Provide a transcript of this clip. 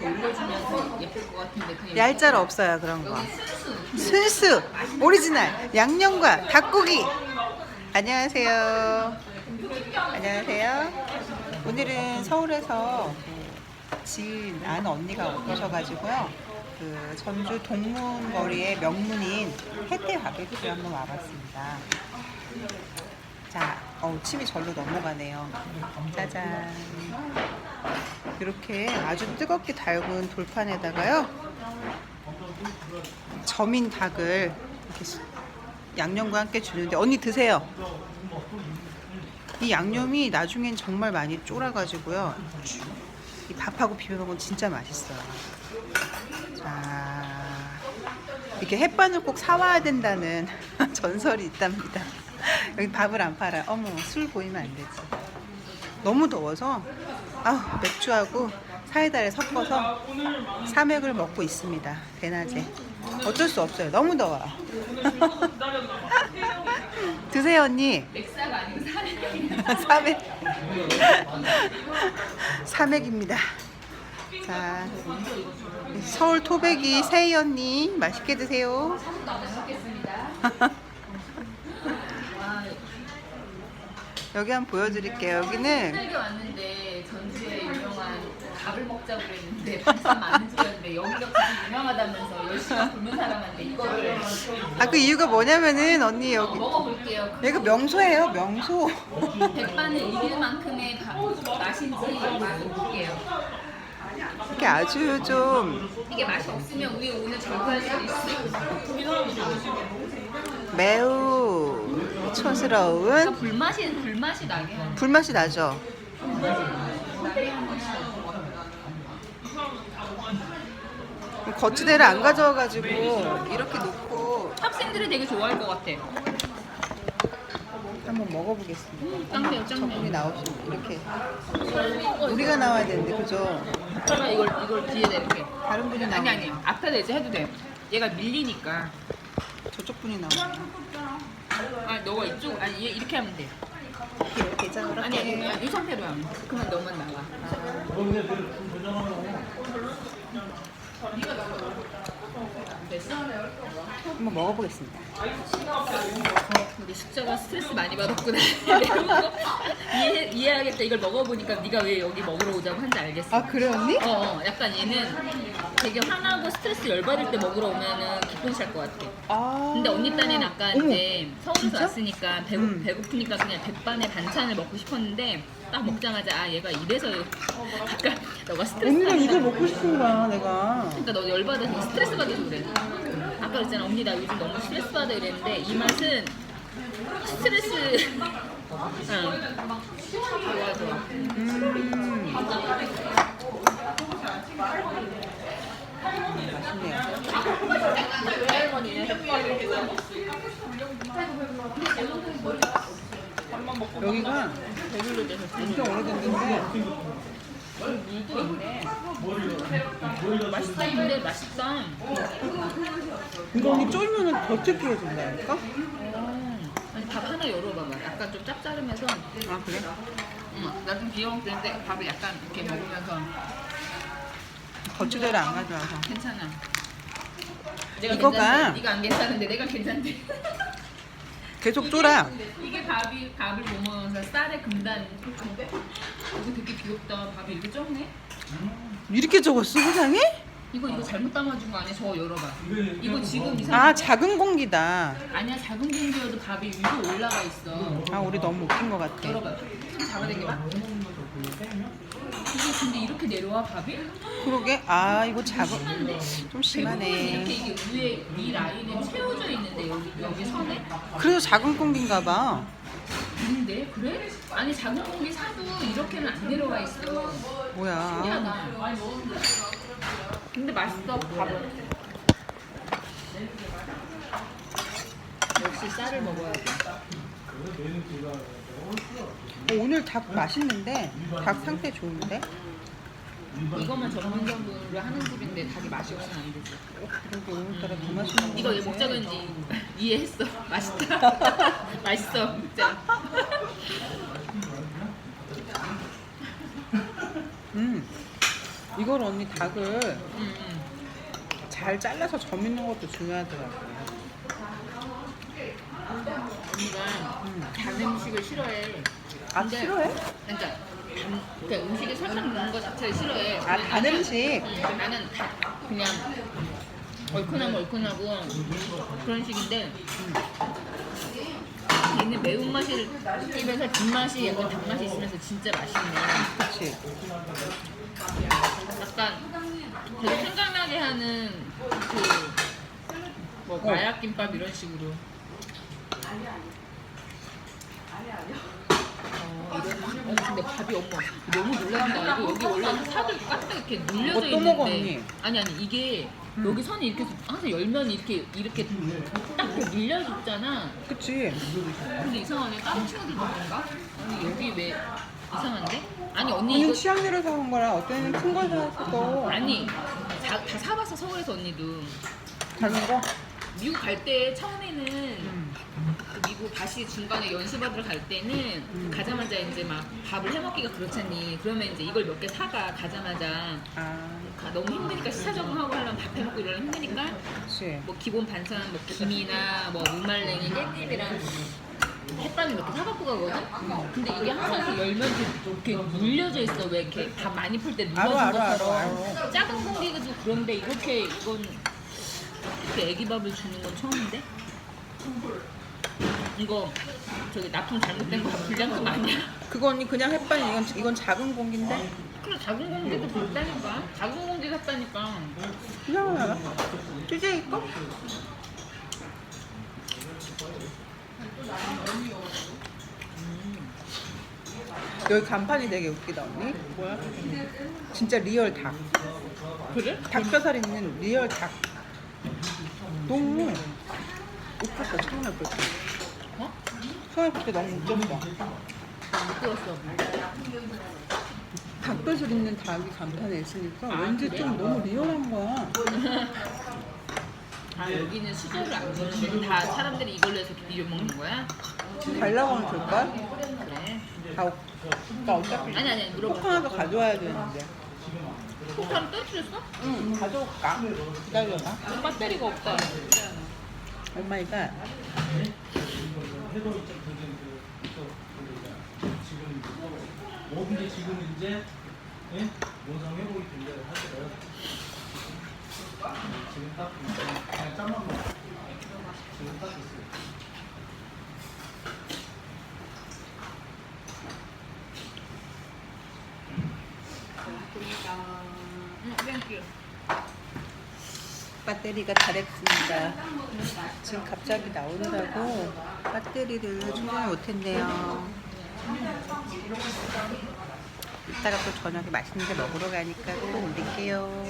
이렇게 올려주면 더 예쁠 것 같은데 그냥 얄짤 없어요 그런 거. 순수 오리지널 양념과 닭고기. 안녕하세요. 안녕하세요. 오늘은 서울에서 그 지인 아는 언니가 오셔가지고요. 그 전주 동문거리의 명문인 혜태 바베큐 한번 와봤습니다. 자, 어 침이 절로 넘어가네요. 짜잔. 이렇게 아주 뜨겁게 달군 돌판에다가요. 점인 닭을 이렇게 수- 양념과 함께 주는데 언니 드세요. 이 양념이 나중엔 정말 많이 쫄아가지고요. 이 밥하고 비벼 먹으면 진짜 맛있어요. 자, 이렇게 햇반을 꼭 사와야 된다는 전설이 있답니다. 여기 밥을 안 팔아. 어머, 술 보이면 안 되지. 너무 더워서 아우, 맥주하고 사이다를 섞어서 삼액을 먹고 있습니다. 대낮에. 어쩔 수 없어요. 너무 더워. 드세요, 언니. 렉사가 아니고 삼액. 삼액입니다. 자, 서울 토백이 세희 언니 맛있게 드세요. 먹겠습니다 와 여기 한번 보여드릴게요. 여기는 왔는데 전주에 유명한 밥을 먹자고 그랬는데 반찬 많은 집이었는데 여기가 되게 유명하다면서 열심히 굶은 사람한테 이거를 아 그 이유가 뭐냐면은 언니 여기 먹어볼게요 여기가 명소예요, 명소. 백반을 이길 만큼의 밥, 맛인지 먹어볼게요 이렇게 아주 좀 이게 맛이 없으면 우리 오늘 절구할 수도 있어 매우 그러니까 촌스러운 불맛이 불맛이 나게 하는 불맛이 나죠. 거치대를 안 가져와가지고 이렇게 놓고 학생들이 되게 좋아할 것 같아 한번 먹어보겠습니다. 짱배요 저분이 짱배 나오시면 이렇게. 우리가 나와야 되는데 그죠? 그러면 이걸 이걸 뒤에 대게. 다른 분이 아니 아니 앞에다 이제 해도 돼 얘가 밀리니까. 저쪽 분이 나오면 아 너가 이쪽 아니 얘 이렇게 하면 돼. 이렇게 대장을 아니 아니 이 상태로 하면 돼. 그러면 너만 나와 됐어? 한번 먹어보겠습니다. 우리 숙자가 스트레스 많이 받았구나. 이해 이해하겠다. 이걸 먹어보니까 네가 왜 여기 먹으러 오자고 한지 알겠어. 아 그래 언니? 어, 어. 약간 얘는 되게 화나고 스트레스 열받을 때 먹으러 오면은 기분 찰것 같아 아. 근데 언니 딴에는 아까 어머, 이제 서울에서 진짜? 왔으니까 배고, 음. 배고프니까 그냥 백반에 반찬을 먹고 싶었는데 딱 먹자마자 아 얘가 이래서 아까 너가 스트레스 언니가 받는다. 이걸 먹고 싶은 거야 내가. 그러니까 너 열받아서 스트레스 받아서 그래 아까 그랬잖아 언니 나 요즘 너무 스트레스 받아 이랬는데 이 맛은 스트레스 응 좋아 좋아 음. 여기가 엄청 오래됐는데 맛있다 근데 맛있다 이거 언니 쫄면은 더 특이해진다니까? 음. 아니 밥 하나 열어봐봐 약간 좀 짭짤하면서 아 그래? 응, 나좀 귀여운 때인데 밥을 약간 이렇게 먹으면서 거치대를 안 가져와서 괜찮아. 내가 이거가-. 네가 안 괜찮은데 내가 괜찮대. 계속 쫄아. 이게 밥이 밥을 못 먹으면서 쌀의 금단. 이거 되게 귀엽다. 밥이 이렇게 적네. 이렇게 적었어 세상에? 이거 이거 잘못 담아준 거 아니야? 저거 열어봐. 이거 지금 이상. 아 작은 공기다. 아니야 작은 공기여도 밥이 위로 올라가 있어. 아 우리 너무 웃긴 것 같아. 열어봐. 좀 잡아당겨봐. 이게 근데 이렇게 내려와 밥이? 그러게 아 이거 작은 좀 이렇게 심하네. 이게 위에 위 라인에 채워져 있는데 여기 여기 선에. 그래서 작은 공기인가 봐. 근데 그래? 아니 작은 공기 사도 이렇게는 안 내려와 있어. 뭐야? 신기하다. 근데 맛있어 밥은. 역시 쌀을 먹어야 돼. 어, 오늘 닭 맛있는데 닭 상태 좋은데? 이것만 전문점으로 하는 집인데 닭이 맛이 없으면 안 되지. 오늘따라 더 맛있는 이거 왜 했는지 이해했어. 맛있다. 맛있어. 진짜. 음 이걸 언니 닭을 음, 음. 잘 잘라서 점 있는 것도 중요하더라고. 언니가 음. 단 음식을 싫어해. 아 근데- 싫어해? 그러니까, 단, 그러니까 음식에 설탕 넣는 거 자체를 싫어해. 아 근데 단 나는- 음식. 음, 나는 다 그냥 얼큰하면 얼큰하고 그런 식인데 얘는 매운맛을 느끼면서 뒷맛이 약간 단맛이 있으면서 진짜 맛있네. 그렇지. 약간 되게 생각나게 하는 그뭐 어. 마약 김밥 이런 식으로. 어, 이런 어, 근데 밥이 엄마 너무 놀란다. 이거 여기 원래 사도 까딱 이렇게 눌려져 뭐또 있는데 먹어, 언니? 아니 아니 이게 음. 여기 선이 이렇게 항상 열면 이렇게 이렇게 딱 이렇게 눌려있잖아. 그치. 근데 이상하네. 다른 친구들 먹는가? 아니 여기 왜 이상한데? 아니 언니 언니 이거 취향대로 사온 거라 어때는 큰걸 사왔어. 아니 다, 다 사봤어 서울에서 언니도 작은 거? 미국 갈 때 처음에는 음. 그 미국 다시 중간에 연수받으러 갈 때는 음. 가자마자 이제 막 밥을 해먹기가 그렇잖니 그러면 이제 이걸 몇 개 사가 가자마자 아, 가- 너무 힘드니까 시차 적응하고 하려면 밥 해먹고 이러면 힘드니까 그치. 뭐 기본 반찬 뭐 김이나 뭐 무말랭이 깻잎이랑 햇반을 몇개 사갖고 가거든? 근데 이게 항상 이렇게 열면 이렇게, 이렇게 눌려져 있어 왜 이렇게 밥 많이 풀 때 눌러진 알어, 알어, 알어, 것처럼. 작은 공기가 좀 그런데 이렇게 이건 이렇게 애기밥을 주는 건 처음인데? 이거 저기 납품 잘못된 거 불량품 아니야? 그거 언니 그냥 햇반이 이건 이건 작은 공기인데 그래 작은 공기도 그렇다니까 작은 공기 샀다니까 그냥 하나 찌개 거? 여기 간판이 되게 웃기다 언니. 뭐야? 진짜 리얼 닭. 그래? 닭뼈살 있는 리얼 닭. 너무 웃겼어 처음에 볼 때. 어? 처음에 볼 때 너무 웃겼어. 못 들었어 닭뼈살 있는 닭이 간판에 있으니까 아, 왠지 그래? 좀 너무 리얼한 거야. 아 여기는 수저를 안 주는데 다 사람들이 이걸로 해서 비벼 먹는 거야? 달라고 하면 줄까? 그래 다, 어- 나 어차피 아니 아니 콕 물어봐 하나 더 가져와야 되는데. 폭탄 떨어뜨렸어? 응, 가져올까? 기다려봐. 배터리가 없다 오마이갓. 지금 뭐 근데 지금 이제 예? 원상 회복이 된다고 하더라고요. 지금 딱 그냥 짬만 먹어. 지금 딱 됐어요. 응 땡큐 배터리가 다랬습니다. 지금 갑자기 나오느라고 배터리를 충전을 못했네요. 이따가 또 저녁에 맛있는 데 먹으러 가니까 또 올릴게요.